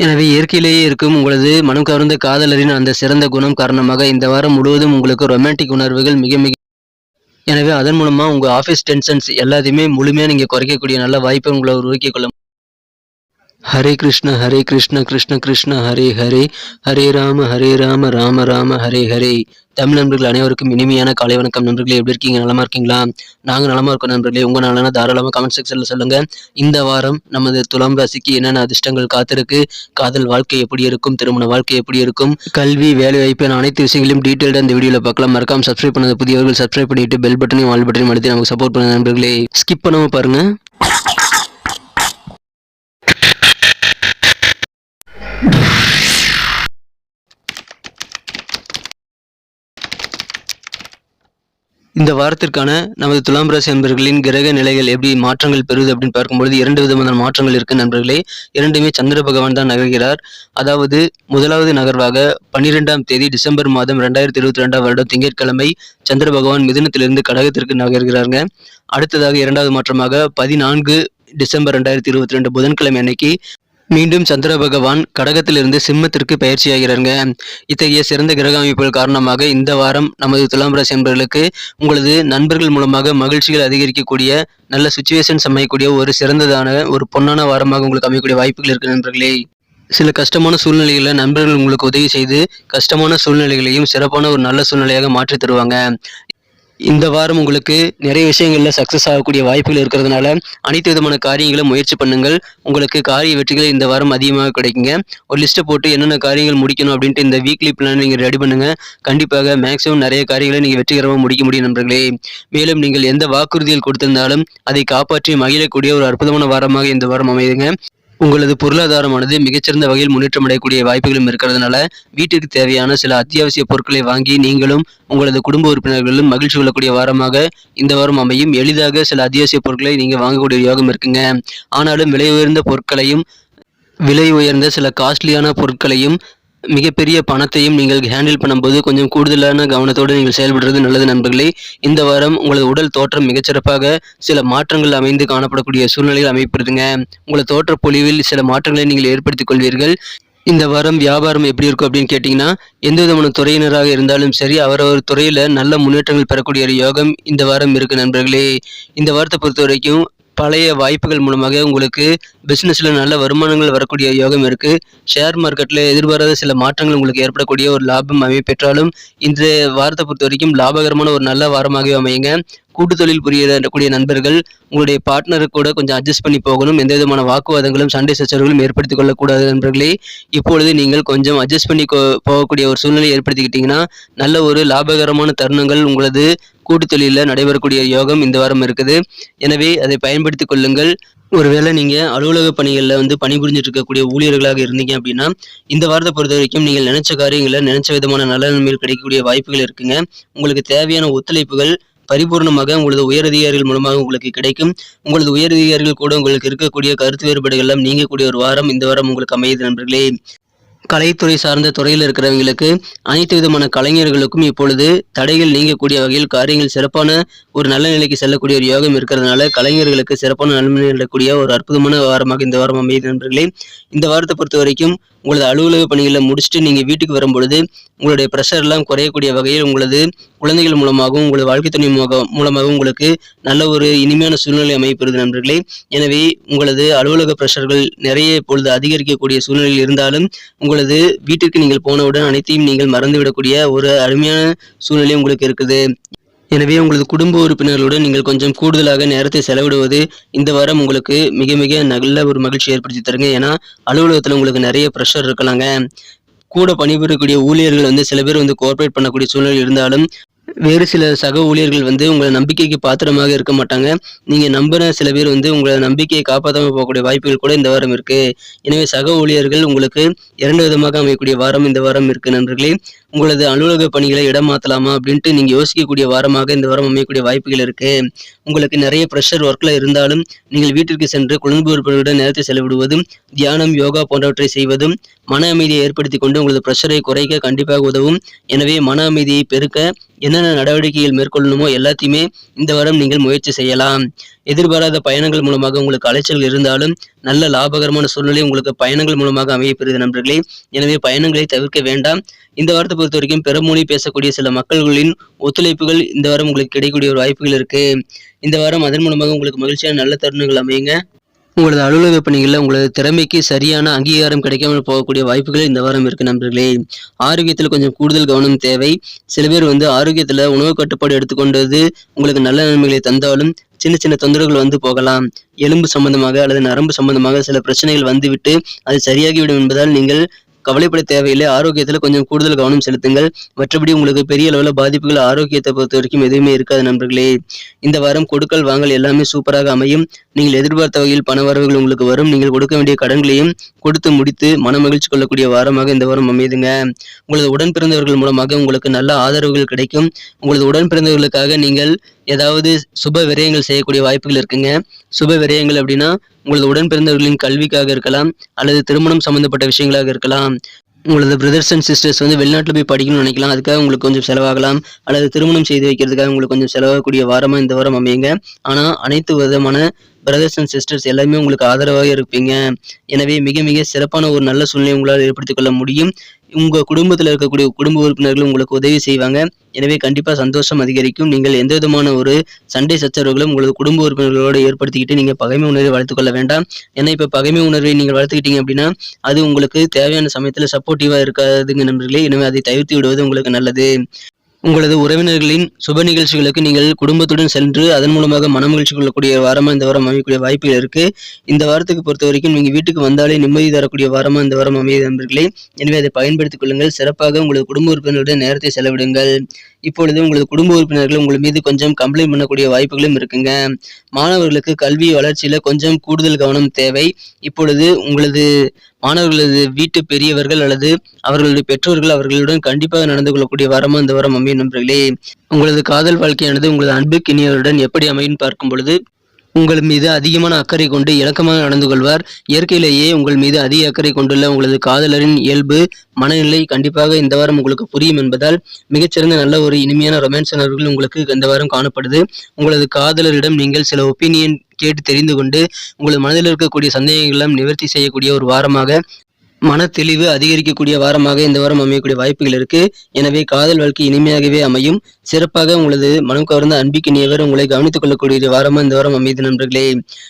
எனவே இயற்கையிலேயே இருக்கும் உங்களது மனம் கவர்ந்த காதலரின் அந்த சிறந்த குணம் காரணமாக இந்த வாரம் முழுவதும் உங்களுக்கு ரொமான்டிக் உணர்வுகள் மிக மிக எனவே அதன் மூலமா உங்க ஆஃபீஸ் டென்ஷன்ஸ் எல்லாத்தையுமே முழுமையா நீங்க குறைக்கக்கூடிய நல்ல வாய்ப்பை உங்களை உருவாக்கிக் கொள்ள ஹரே கிருஷ்ண ஹரே கிருஷ்ண கிருஷ்ண கிருஷ்ண ஹரே ஹரே. ஹரே ராம ஹரே ராம ராம ராம ஹரே ஹரே. தமிழ் நண்பர்கள் அனைவருக்கும் இனிமையான காலை வணக்கம். நண்பர்களே எப்படி இருக்கீங்க? நலமா இருக்கீங்களா? நாங்கள் நலமா இருக்கோம் நண்பர்களே. உங்க நலனா தாராளமாக கமெண்ட் செக்ஷன்ல சொல்லுங்க. இந்த வாரம் நமது துலாம் ராசிக்கு என்னென்ன அதிர்ஷ்டங்கள் காத்திருக்கு? காதல் வாழ்க்கை எப்படி இருக்கும்? திருமண வாழ்க்கை எப்படி இருக்கும்? கல்வி வேலை வாய்ப்பு அனைத்து விஷயங்களையும் டீட்டெயில்டாக இந்த வீடியோல பார்க்கலாம். மறக்காம சப்ஸ்கிரைப் பண்ணது புதியவர்கள் சப்ஸ்கிரைப் பண்ணிட்டு பெல் பட்டனையும் ஆல் பட்டனையும் அழுத்தி நமக்கு சப்போர்ட் பண்ண நண்பர்களே. ஸ்கிப் பண்ணாம பாருங்க. இந்த வாரத்திற்கான நமது துலாம் ராசி நண்பர்களின் கிரக நிலைகள் எப்படி மாற்றங்கள் பெறுது அப்படின்னு பார்க்கும்பொழுது இரண்டு விதமான மாற்றங்கள் இருக்கு நண்பர்களே. இரண்டுமே சந்திர பகவான் தான் நகர்கிறார். அதாவது முதலாவது நகர்வாக பன்னிரெண்டாம் தேதி டிசம்பர் மாதம் ரெண்டாயிரத்தி இருபத்தி ரெண்டாம் வருடம் திங்கட்கிழமை சந்திர பகவான் மிதுனத்திலிருந்து கடகத்திற்கு நகர்கிறாருங்க. அடுத்ததாக இரண்டாவது மாற்றமாக பதினான்கு டிசம்பர் ரெண்டாயிரத்தி இருபத்தி ரெண்டு புதன்கிழமை அன்னைக்கு மீண்டும் சந்திர பகவான் கடகத்திலிருந்து சிம்மத்திற்கு பயிற்சியாகிறாருங்க. இத்தகைய சிறந்த கிரக அமைப்புகள் காரணமாக இந்த வாரம் நமது துலாம் ராசி என்பவர்களுக்கு உங்களது நண்பர்கள் மூலமாக மகிழ்ச்சிகள் அதிகரிக்கக்கூடிய நல்ல சுச்சுவேஷன்ஸ் அமையக்கூடிய ஒரு சிறந்ததான ஒரு பொன்னான வாரமாக உங்களுக்கு அமையக்கூடிய வாய்ப்புகள் இருக்கு நண்பர்களே. சில கஷ்டமான சூழ்நிலைகளில் நண்பர்கள் உங்களுக்கு உதவி செய்து கஷ்டமான சூழ்நிலைகளையும் சிறப்பான ஒரு நல்ல சூழ்நிலையாக மாற்றி தருவாங்க. இந்த வாரம் உங்களுக்கு நிறைய விஷயங்களில் சக்ஸஸ் ஆகக்கூடிய வாய்ப்புகள் இருக்கிறதுனால அனைத்து விதமான காரியங்களும் முயற்சி பண்ணுங்கள். உங்களுக்கு காரிய வெற்றிகள் இந்த வாரம் அதிகமாக கிடைக்குங்க. ஒரு லிஸ்ட்டை போட்டு என்னென்ன காரியங்கள் முடிக்கணும் அப்படின்ட்டு இந்த வீக்லி பிளான் நீங்கள் ரெடி பண்ணுங்கள் கண்டிப்பாக மேக்ஸிமம் நிறைய காரியங்களை நீங்கள் வெற்றிகரமாக முடிக்க முடியும் நண்பர்களே. மேலும் நீங்கள் எந்த வாக்குறுதிகள் கொடுத்திருந்தாலும் அதை காப்பாற்றி மகிழக்கூடிய ஒரு அற்புதமான வாரமாக இந்த வாரம் அமையுதுங்க. உங்களது பொருளாதாரமானது மிகச்சிறந்த வகையில் முன்னேற்றம் அடையக்கூடிய வாய்ப்புகளும் இருக்கிறதுனால வீட்டிற்கு தேவையான சில அத்தியாவசிய பொருட்களை வாங்கி நீங்களும் உங்களது குடும்ப உறுப்பினர்களும் மகிழ்ச்சி கொள்ளக்கூடிய வாரமாக இந்த வாரம் அமையும். எளிதாக சில அத்தியாவசிய பொருட்களை நீங்கள் வாங்கக்கூடிய யோகம் இருக்குங்க. ஆனாலும் விலை உயர்ந்த பொருட்களையும் விலை உயர்ந்த சில காஸ்ட்லியான பொருட்களையும் மிகப்பெரிய பணத்தையும் நீங்கள் ஹேண்டில் பண்ணும்போது கொஞ்சம் கூடுதலான கவனத்தோடு நீங்கள் செயல்படுறது நல்லது நண்பர்களே. இந்த வாரம் உங்களது உடல் தோற்றம் மிகச்சிறப்பாக சில மாற்றங்கள் அமைந்து காணப்படக்கூடிய சூழ்நிலையில் அமைப்பிடுதுங்க உங்களது தோற்ற பொலிவில் சில மாற்றங்களை நீங்கள் ஏற்படுத்திக் கொள்வீர்கள். இந்த வாரம் வியாபாரம் எப்படி இருக்கும் அப்படின்னு கேட்டிங்கன்னா எந்த விதமான துறையினராக இருந்தாலும் சரி அவரவர் துறையில் நல்ல முன்னேற்றங்கள் பெறக்கூடிய ஒரு யோகம் இந்த வாரம் இருக்குது நண்பர்களே. இந்த வாரத்தை பொறுத்த வரைக்கும் பழைய வாய்ப்புகள் மூலமாக உங்களுக்கு பிஸ்னஸில் நல்ல வருமானங்கள் வரக்கூடிய யோகம் இருக்குது ஷேர் மார்க்கெட்டில் எதிர்பாராத சில மாற்றங்கள் உங்களுக்கு ஏற்படக்கூடிய ஒரு லாபம் அமைப்பெற்றாலும் இந்த வாரத்தை பொறுத்த வரைக்கும் லாபகரமான ஒரு நல்ல வாரமாகவே அமையுங்க. கூட்டு தொழில் புரியக்கூடிய நண்பர்கள் உங்களுடைய பார்ட்னருக்கு கூட கொஞ்சம் அட்ஜஸ்ட் பண்ணி போகணும். எந்த விதமான வாக்குவாதங்களும் சண்டை சச்சரவுகளும் ஏற்படுத்திக் கொள்ளக்கூடாது நண்பர்களே. இப்பொழுது நீங்கள் கொஞ்சம் அட்ஜஸ்ட் பண்ணி போகக்கூடிய ஒரு சூழ்நிலை ஏற்படுத்திக்கிட்டீங்கன்னா நல்ல ஒரு லாபகரமான தருணங்கள் உங்களது கூட்டு தொழிலில் நடைபெறக்கூடிய யோகம் இந்த வாரம் இருக்குது. எனவே அதை பயன்படுத்திக் கொள்ளுங்கள். ஒருவேளை நீங்கள் அலுவலக பணிகளில் வந்து பணிபுரிஞ்சிட்டு இருக்கக்கூடிய ஊழியர்களாக இருந்தீங்க அப்படின்னா இந்த வாரத்தை பொறுத்த வரைக்கும் நீங்கள் நினைச்ச காரியங்களை நினைச்ச விதமான நல்ல நன்மைகள் கிடைக்கக்கூடிய வாய்ப்புகள் இருக்குங்க. உங்களுக்கு தேவையான ஒத்துழைப்புகள் பரிபூர்ணமாக உங்களது உயரதிகாரிகள் மூலமாக உங்களுக்கு கிடைக்கும். உங்களது உயரதிகாரிகள் கூட உங்களுக்கு இருக்கக்கூடிய கருத்து வேறுபாடுகள் எல்லாம் நீங்கக்கூடிய ஒரு வாரம் இந்த வாரம் உங்களுக்கு அமையுது நண்பர்களே. கலைத்துறை சார்ந்த துறையில் இருக்கிறவங்களுக்கு அனைத்து விதமான கலைஞர்களுக்கும் இப்பொழுது தடைகள் நீங்கக்கூடிய வகையில் காரியங்கள் சிறப்பான ஒரு நல்ல நிலைக்கு செல்லக்கூடிய ஒரு யோகம் இருக்கிறதுனால கலைஞர்களுக்கு சிறப்பான நன்மை நடக்கூடிய ஒரு அற்புதமான வாரமாக இந்த வாரம் அமையுது நண்பர்களே. இந்த வாரத்தை பொறுத்த வரைக்கும் உங்களது அலுவலக பணிகளை முடிச்சுட்டு நீங்கள் வீட்டுக்கு வரும்பொழுது உங்களுடைய ப்ரெஷர் எல்லாம் குறையக்கூடிய வகையில் உங்களது குழந்தைகள் மூலமாகவும் உங்களது வாழ்க்கை துணை மூலமாகவும் உங்களுக்கு நல்ல ஒரு இனிமையான சூழ்நிலை அமைப்பெறுது நண்பர்களே. எனவே உங்களது அலுவலக ப்ரெஷர்கள் நிறைய இப்பொழுது அதிகரிக்கக்கூடிய சூழ்நிலையில் இருந்தாலும் உங்களது வீட்டிற்கு நீங்கள் போனவுடன் அனைத்தையும் நீங்கள் மறந்துவிடக்கூடிய ஒரு அருமையான சூழ்நிலை உங்களுக்கு இருக்குது. எனவே உங்களது குடும்ப உறுப்பினர்களுடன் நீங்கள் கொஞ்சம் கூடுதலாக நேரத்தை செலவிடுவது இந்த வாரம் உங்களுக்கு மிக மிக நல்ல ஒரு மகிழ்ச்சி ஏற்படுத்தி தருங்க. ஏன்னா அலுவலகத்தில் உங்களுக்கு நிறைய ப்ரெஷர் இருக்கலாங்க. கூட பணிபுரியக்கூடிய ஊழியர்கள் வந்து சில பேர் வந்து கோஆப்ரேட் பண்ணக்கூடிய சூழ்நிலை இருந்தாலும் வேறு சில சக ஊழியர்கள் வந்து உங்களை நம்பிக்கைக்கு பாத்திரமாக இருக்க மாட்டாங்க. நீங்கள் நம்பின சில பேர் வந்து உங்களை நம்பிக்கையை காப்பாற்றாமல் போகக்கூடிய வாய்ப்புகள் கூட இந்த வாரம் இருக்குது எனவே சக ஊழியர்கள் உங்களுக்கு இரண்டு விதமாக அமையக்கூடிய வாரம் இந்த வாரம் இருக்குது நண்பர்களே. உங்களது அலுவலக பணிகளை இடமாத்தலாமா அப்படின்ட்டு நீங்கள் யோசிக்கக்கூடிய வாரமாக இந்த வாரம் அமையக்கூடிய வாய்ப்புகள் இருக்குது உங்களுக்கு நிறைய ப்ரெஷர் ஒர்க்கில் இருந்தாலும் நீங்கள் வீட்டிற்கு சென்று குழந்தை உறுப்பினருடன் நேரத்தை செலவிடுவதும் தியானம் யோகா போன்றவற்றை செய்வதும் மன அமைதியை ஏற்படுத்தி கொண்டு உங்களது ப்ரெஷரை குறைக்க கண்டிப்பாக உதவும். எனவே மன அமைதியை பெருக்க என்னென்ன நடவடிக்கைகள் மேற்கொள்ளணுமோ எல்லாத்தையுமே இந்த வாரம் நீங்கள் முயற்சி செய்யலாம். எதிர்பாராத பயணங்கள் மூலமாக உங்களுக்கு அலைச்சல் இருந்தாலும் நல்ல லாபகரமான சூழ்நிலை உங்களுக்கு பயணங்கள் மூலமாக அமையப்பெறுகிறது நண்பர்களே. எனவே பயணங்களை தவிர்க்க வேண்டாம். இந்த வாரத்தை பொறுத்த வரைக்கும் பிறமொழி பேசக்கூடிய சில மக்கள்களின் ஒத்துழைப்புகள் இந்த வாரம் உங்களுக்கு கிடைக்கக்கூடிய ஒரு வாய்ப்புகள் இருக்கு. இந்த வாரம் அதன் மூலமாக உங்களுக்கு மகிழ்ச்சியான நல்ல தருணங்கள் அமையுங்க. உங்களது அலுவலக பணிகளில் உங்களது திறமைக்கு சரியான அங்கீகாரம் கிடைக்காமல் போகக்கூடிய வாய்ப்புகள் இந்த வாரம் இருக்கு நண்பர்களே. ஆரோக்கியத்தில் கொஞ்சம் கூடுதல் கவனம் தேவை. சில பேர் வந்து ஆரோக்கியத்தில் உணவு கட்டுப்பாடு எடுத்துக்கொண்டது உங்களுக்கு நல்ல நன்மைகளை தந்தாலும் சின்ன சின்ன தொந்தரவுகள் வந்து போகலாம். எலும்பு சம்பந்தமாக அல்லது நரம்பு சம்பந்தமாக சில பிரச்சனைகள் வந்துவிட்டு அது சரியாகிவிடும் என்பதால் நீங்கள் கவலைப்பட தேவையில்லை. ஆரோக்கியத்தில் கொஞ்சம் கூடுதல் கவனம் செலுத்துங்கள். மற்றபடி உங்களுக்கு பெரிய அளவில் பாதிப்புகள் ஆரோக்கியத்தை பொறுத்த வரைக்கும் எதுவுமே இருக்காது நண்பர்களே. இந்த வாரம் கொடுக்கல் வாங்கல் எல்லாமே சூப்பராக அமையும். நீங்கள் எதிர்பார்த்த வகையில் பண வரவுகள் உங்களுக்கு வரும். நீங்கள் கொடுக்க வேண்டிய கடன்களையும் கொடுத்து முடித்து மன மகிழ்ச்சி கொள்ளக்கூடிய வாரமாக இந்த வாரம் அமையுதுங்க உங்களது உடன் பிறந்தவர்கள் மூலமாக உங்களுக்கு நல்ல ஆதரவுகள் கிடைக்கும். உங்களது உடன் பிறந்தவர்களுக்காக நீங்கள் ஏதாவது சுப விரயங்கள் செய்யக்கூடிய வாய்ப்புகள் இருக்குங்க. சுப விரயங்கள் அப்படின்னா உங்களது உடன் பிறந்தவர்களின் கல்விக்காக இருக்கலாம் அல்லது திருமணம் சம்பந்தப்பட்ட விஷயங்களாக இருக்கலாம். உங்களது பிரதர்ஸ் அண்ட் சிஸ்டர்ஸ் வந்து வெளிநாட்டில் போய் படிக்கணும்னு நினைக்கலாம். அதுக்காக உங்களுக்கு கொஞ்சம் செலவாகலாம். அல்லது திருமணம் செய்து வைக்கிறதுக்காக உங்களுக்கு கொஞ்சம் செலவாகக்கூடிய வாரமாக இந்த வாரம் அமையுங்க. ஆனால் அனைத்து விதமான பிரதர்ஸ் அண்ட் சிஸ்டர்ஸ் எல்லாமே உங்களுக்கு ஆதரவாக இருப்பீங்க. எனவே மிக மிக சிறப்பான ஒரு நல்ல சூழ்நிலை உங்களால் ஏற்படுத்திக் கொள்ள முடியும். உங்கள் குடும்பத்தில் இருக்கக்கூடிய குடும்ப உறுப்பினர்கள் உங்களுக்கு உதவி செய்வாங்க. எனவே கண்டிப்பாக சந்தோஷம் அதிகரிக்கும். நீங்கள் எந்த விதமான ஒரு சண்டை சச்சரவுகளும் உங்களது குடும்ப உறுப்பினர்களோடு ஏற்படுத்திக்கிட்டு நீங்கள் பகைமை உணர்வை வளர்த்துக்கொள்ள வேண்டாம். ஏன்னா இப்போ பகைமை உணர்வை நீங்கள் வளர்த்துக்கிட்டீங்க அப்படின்னா அது உங்களுக்கு தேவையான சமயத்தில் சப்போர்ட்டிவாக இருக்காதுங்க நண்பர்களே. எனவே அதை தவிர்த்து விடுவது உங்களுக்கு நல்லது. உங்களது உறவினர்களின் சுப நிகழ்ச்சிகளுக்கு நீங்கள் குடும்பத்துடன் சென்று அதன் மூலமாக மனமகிழ்ச்சி கொள்ளக்கூடிய வாரமாக இந்த வாரம் அமையக்கூடிய வாய்ப்புகள் இருக்கு. இந்த வாரத்துக்கு பொறுத்த வரைக்கும் நீங்கள் வீட்டுக்கு வந்தாலே நிம்மதி தரக்கூடிய வாரமாக இந்த வாரம் அமைய நண்பர்களே. எனவே அதை பயன்படுத்திக் கொள்ளுங்கள். சிறப்பாக உங்களது குடும்ப உறுப்பினர்களுடன் நேரத்தை செலவிடுங்கள். இப்பொழுது உங்களது குடும்ப உறுப்பினர்கள் உங்கள் மீது கொஞ்சம் கம்ப்ளைண்ட் பண்ணக்கூடிய வாய்ப்புகளும் இருக்குங்க. மாணவர்களுக்கு கல்வி வளர்ச்சியில் கொஞ்சம் கூடுதல் கவனம் தேவை. இப்பொழுது உங்களது மாணவர்களது வீட்டு பெரியவர்கள் அல்லது அவர்களுடைய பெற்றோர்கள் அவர்களுடன் கண்டிப்பாக நடந்து கொள்ளக்கூடிய வாரமா இந்த வாரம் அமையும் நண்பர்களே. உங்களது காதல் வாழ்க்கையானது உங்களது அன்புக்கினியவருடன் எப்படி அமையும் பார்க்கும் பொழுது உங்கள் மீது அதிகமான அக்கறை கொண்டு இலக்கமாக நடந்து கொள்வார். இயற்கையிலேயே உங்கள் மீது அதிக அக்கறை கொண்டுள்ள உங்களது காதலரின் இயல்பு மனநிலை கண்டிப்பாக இந்த வாரம் உங்களுக்கு புரியும் என்பதால் மிகச்சிறந்த நல்ல ஒரு இனிமையான ரொமான்ஸ் உணர்வுகள் உங்களுக்கு இந்த வாரம் காணப்படுது. உங்களது காதலரிடம் நீங்கள் சில ஒப்பீனியன் கேட்டு தெரிந்து கொண்டு உங்களது மனதில் இருக்கக்கூடிய சந்தேகங்களெல்லாம் நிவர்த்தி செய்யக்கூடிய ஒரு வாரமாக மன தெளிவு அதிகரிக்கக்கூடிய வாரமாக இந்த வாரம் அமையக்கூடிய வாய்ப்புகள் இருக்கு. எனவே காதல் வாழ்க்கை இனிமையாகவே அமையும். சிறப்பாக உங்களது மனம் கவர்ந்த அன்பிக்கினியவர் உங்களை கவனித்துக் கொள்ளக்கூடிய வாரமா இந்த வாரம் அமைது நண்பர்களே.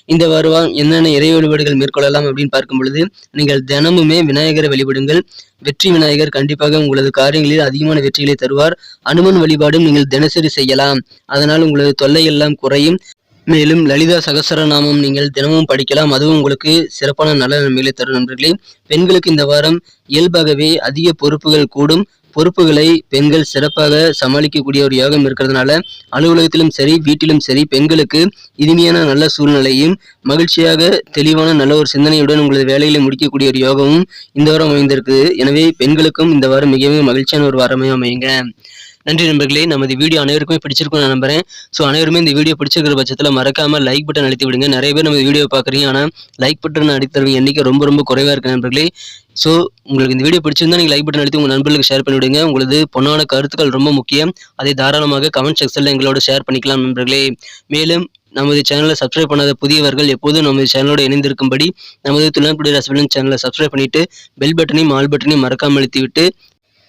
இந்த வாரம் என்னென்ன இறை வழிபாடுகள் மேற்கொள்ளலாம் அப்படின்னு பார்க்கும் பொழுது நீங்கள் தினமுமே விநாயகரை வழிபடுங்கள். வெற்றி விநாயகர் கண்டிப்பாக உங்களது காரியங்களில் அதிகமான வெற்றிகளை தருவார். அனுமன் வழிபாடும் நீங்கள் தினசரி செய்யலாம். அதனால் உங்களது தொல்லை எல்லாம் குறையும். மேலும் லலிதா சகசரநாமம் நீங்கள் தினமும் படிக்கலாம். அதுவும் உங்களுக்கு சிறப்பான நல்ல நன்மைகளை தரும் நண்பர்களே. பெண்களுக்கு இந்த வாரம் இயல்பாகவே அதிக பொறுப்புகள் கூடும். பொறுப்புகளை பெண்கள் சிறப்பாக சமாளிக்கக்கூடிய ஒரு யோகம் இருக்கிறதுனால அலுவலகத்திலும் சரி வீட்டிலும் சரி பெண்களுக்கு இனிமையான நல்ல சூழ்நிலையும் மகிழ்ச்சியாக தெளிவான நல்ல ஒரு சிந்தனையுடன் உங்களது வேலைகளை முடிக்கக்கூடிய ஒரு யோகமும் இந்த வாரம் அமைந்திருக்குது. எனவே பெண்களுக்கும் இந்த வாரம் மிகவும் மகிழ்ச்சியான ஒரு வாரமே அமையுங்க. நன்றி நண்பர்களே. நமது வீடியோ அனைவருக்குமே பிடிச்சிருக்கும் நான் நம்புறேன். ஸோ அனைவருமே இந்த வீடியோ பிடிச்சிருக்கிற பட்சத்தில் மறக்காம லைக் பட்டன் அழுத்தி விடுங்க. நிறைய பேர் நம்ம வீடியோ பார்க்குறீங்க. ஆனால் லைக் பட்டன் அடித்தவங்க எண்ணிக்கை ரொம்ப ரொம்ப குறைவாக இருக்கு நண்பர்களே. ஸோ உங்களுக்கு இந்த வீடியோ பிடிச்சிருந்தா நீங்கள் லைக் பட்டன் அழுத்தி உங்கள் நண்பர்களுக்கு ஷேர் பண்ணிவிடுங்க உங்களது பொண்ணான கருத்துக்கள் ரொம்ப முக்கியம். அதை தாராளமாக கமெண்ட் செக்ஷனில் எங்களோட ஷேர் பண்ணிக்கலாம் நண்பர்களே. மேலும் நமது சேனலை சப்ஸ்கிரைப் பண்ணாத புதியவர்கள் எப்போதும் நமது சேனலோடு இணைந்திருக்கும்படி நமது துணக்குடி ரசபலன் சேனலை சப்ஸ்கிரைப் பண்ணிட்டு பெல் பட்டனையும் ஆல் பட்டனையும் மறக்காமல் அழுத்தி விட்டு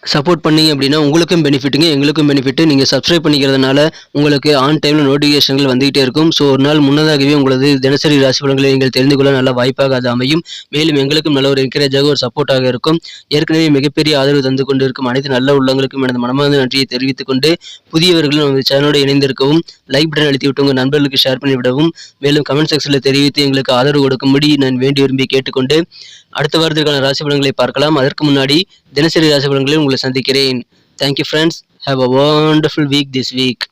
சப்போர்ட் பண்ணீங்க அப்படின்னா உங்களுக்கும் பெனிஃபிட்டுங்க எங்களுக்கும் பெனிஃபிட்டு நீங்கள் சப்ஸ்கிரைப் பண்ணிக்கிறதுனால உங்களுக்கு ஆன் டைமில் நோட்டிஃபிகேஷன்கள் வந்துகிட்டே இருக்கும். ஸோ ஒரு நாள் முன்னதாகவே உங்களது தினசரி ராசி பலன்களை நீங்கள் தெரிந்து கொள்ள நல்ல வாய்ப்பாக அது அமையும். மேலும் எங்களுக்கும் நல்ல ஒரு என்கரேஜாக ஒரு சப்போர்ட்டாக இருக்கும். ஏற்கனவே மிகப்பெரிய ஆதரவு தந்து கொண்டு இருக்கும் அனைத்து நல்ல உள்ளங்களுக்கும் எனது மனமார்ந்த நன்றியை தெரிவித்துக் கொண்டு புதியவர்களும் நமது சேனலோடு இணைந்திருக்கவும் லைக் பட்டன் அழுத்தி விட்டு உங்கள் நண்பர்களுக்கு ஷேர் பண்ணிவிடவும் மேலும் கமெண்ட் செக்ஷனில் தெரிவித்து எங்களுக்கு ஆதரவு கொடுக்கும்படி நான் வேண்டி விரும்பி கேட்டுக்கொண்டு அடுத்த வாரத்திற்கான ராசி பலன்களை பார்க்கலாம். அதற்கு முன்னாடி தினசரி ராசி பலன்களை உங்களை சந்திக்கிறேன். Thank you friends have a wonderful week this week